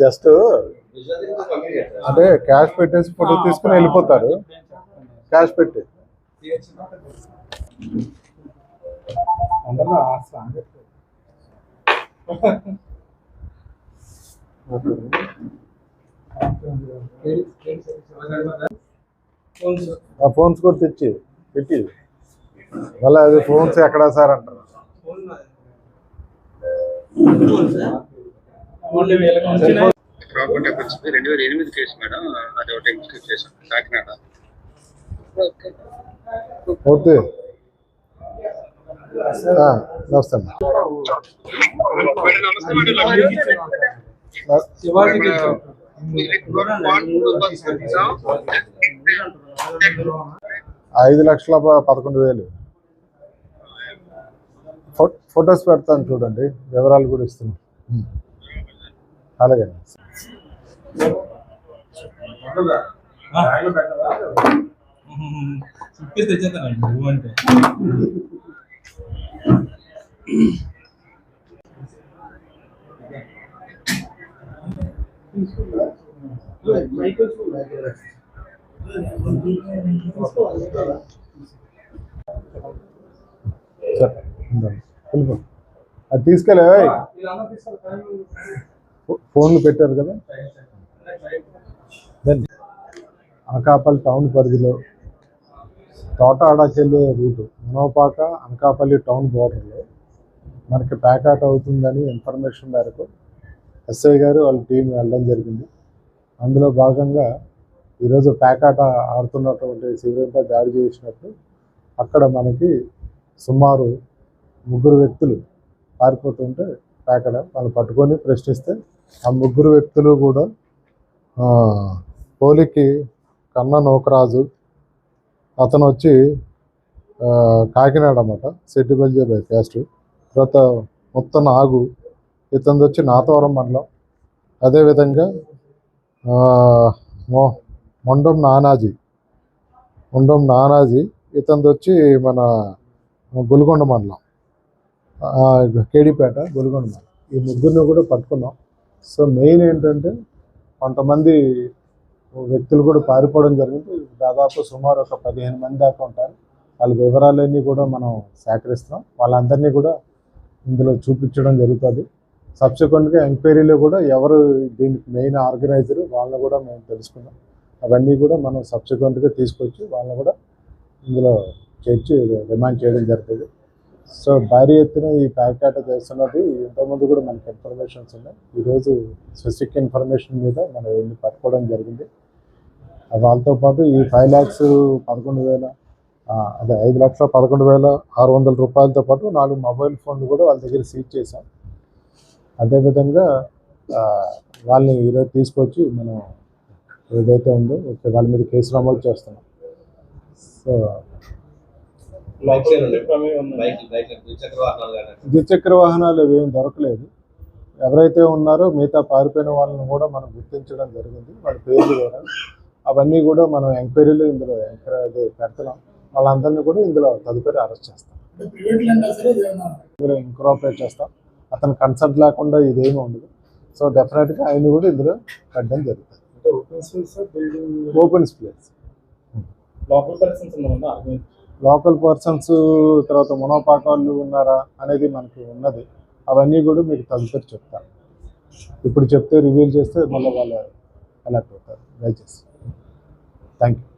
Just అంటే cash పెట్టేసి photo తీసుకుని వెళ్ళిపోతారు. క్యాష్ పెట్టి. అందులో ఆ ఫోన్స్ కూడా తెచ్చి పెట్టి. మళ్ళీ అది ఫోన్స్ ఎక్కడా సార్ అంటారు. ప్రాపర్టీ వచ్చింది రెండు వేల ఎనిమిది కేసు మేడం అది ఒకటి ఎగ్జిక్యూట్ చేశాం కాకినాడ. ఓకే. నమస్తే ఐదు లక్షల పదకొండు వేలు. ఫొటోస్ పెడతాను చూడండి వివరాలు కూడా ఇస్తున్నాను అలాగే. చెప్పేసి తెచ్చేస్తానండి నువ్వు అంటే అది తీసుకెళ్ళే ఫోన్లు పెట్టారు కదా? అనకాపల్లి టౌన్ పరిధిలో తోటాడకెళ్ళే రూటు మనోపాక అనకాపల్లి టౌన్ బోర్డర్లో మనకి ప్యాకాట్ అవుతుందని ఇన్ఫర్మేషన్ మేరకు ఎస్ఐ గారు వాళ్ళ టీం వెళ్ళడం జరిగింది. అందులో భాగంగా ఈరోజు ప్యాకాట ఆడుతున్నటువంటి శిబిరంపై దాడి చేసినట్టు అక్కడ మనకి సుమారు ముగ్గురు వ్యక్తులు పారిపోతుంటే ప్యాకాట వాళ్ళు పట్టుకొని ప్రశ్నిస్తే ఆ ముగ్గురు వ్యక్తులు కూడా పోలికి కన్న నోకరాజు అతను వచ్చి కాకినాడ అన్నమాట సెట్టిబల్జే బై క్యాస్ట్ తర్వాత మొత్తం ఆగు ఇతను వచ్చి నాతవరం మండలం. అదేవిధంగా మొ- మొండం నానాజీ. మొండం నానాజీ ఇతను వచ్చి మన గొలుగొండ మండలం. కేడీపేట కేడిపేట గొలుగొండ మండలం. ఈ ముగ్గురిని కూడా పట్టుకున్నాం. సో మెయిన్ ఏంటంటే కొంతమంది వ్యక్తులు కూడా పారిపోవడం జరిగింది. దాదాపు సుమారు ఒక పదిహేను మంది దాకా ఉంటారు. వాళ్ళ వివరాలన్నీ కూడా మనం సేకరిస్తున్నాం. వాళ్ళందరినీ కూడా ఇందులో చూపించడం జరుగుతుంది. సబ్సిక్వెంట్గా ఎంక్వైరీలో కూడా ఎవరు దీనికి మెయిన్ ఆర్గనైజర్ వాళ్ళని కూడా మేము తెలుసుకున్నాం. అవన్నీ కూడా మనం సబ్సిక్వెంట్గా తీసుకొచ్చి వాళ్ళని కూడా ఇందులో చేర్చి రిమాండ్ చేయడం జరుగుతుంది. సో భారీ ఎత్తున ఈ ప్యాకెట్ చేస్తున్నది ఇంతకుముందు కూడా మనకి ఇన్ఫర్మేషన్స్ ఉన్నాయి. ఈరోజు స్పెసిఫిక్ ఇన్ఫర్మేషన్ మీద మనం వెళ్ళి పట్టుకోవడం జరిగింది. వాళ్ళతో పాటు ఈ ఫైవ్ ల్యాక్స్ పదకొండు వేల అదే ఐదు లక్షల పదకొండు వేల ఆరు వందల రూపాయలతో పాటు నాలుగు మొబైల్ ఫోన్లు కూడా వాళ్ళ దగ్గర సీజ్ చేశాం. అదేవిధంగా ఆ, వాళ్ళని ఈరోజు తీసుకొచ్చి మనం ఏదైతే ఉందో ఓకే వాళ్ళ మీద కేసు నమోదు చేస్తున్నాం. సో ద్విచక్ర వాహనాలు ఏం దొరకలేదు. ఎవరైతే ఉన్నారో మిగతా పారిపోయిన వాళ్ళని కూడా మనం గుర్తించడం జరిగింది. వాళ్ళ పేర్లు కూడా. అవన్నీ కూడా మనం ఎంక్వైరీలో ఇందులో ఎంక్వైరీ అది పెడుతున్నాం వాళ్ళందరినీ కూడా ఇందులో తదుపరి అరెస్ట్ చేస్తాం. ఇందులో ఇంక్రాపరేట్ చేస్తాం. అతను కన్సల్ట్ లేకుండా ఇదేమీ ఉండదు. సో డెఫినెట్గా ఆయన కూడా ఇందులో పెట్టడం జరుగుతుంది. ఓపెన్ ప్లేస్ లోకల్ పర్సన్స్ ఉన్నామన్నా లోకల్ పర్సన్స్ తర్వాత మునోపాక వాళ్ళు ఉన్నారా అనేది మనకి ఉన్నది. అవన్నీ కూడా మీకు తదుపరి చెప్తాను ఇప్పుడు చెప్తే రివీల్ చేస్తే మళ్ళీ వాళ్ళు అలర్ట్ అవుతారు. దయచేసి. Thank you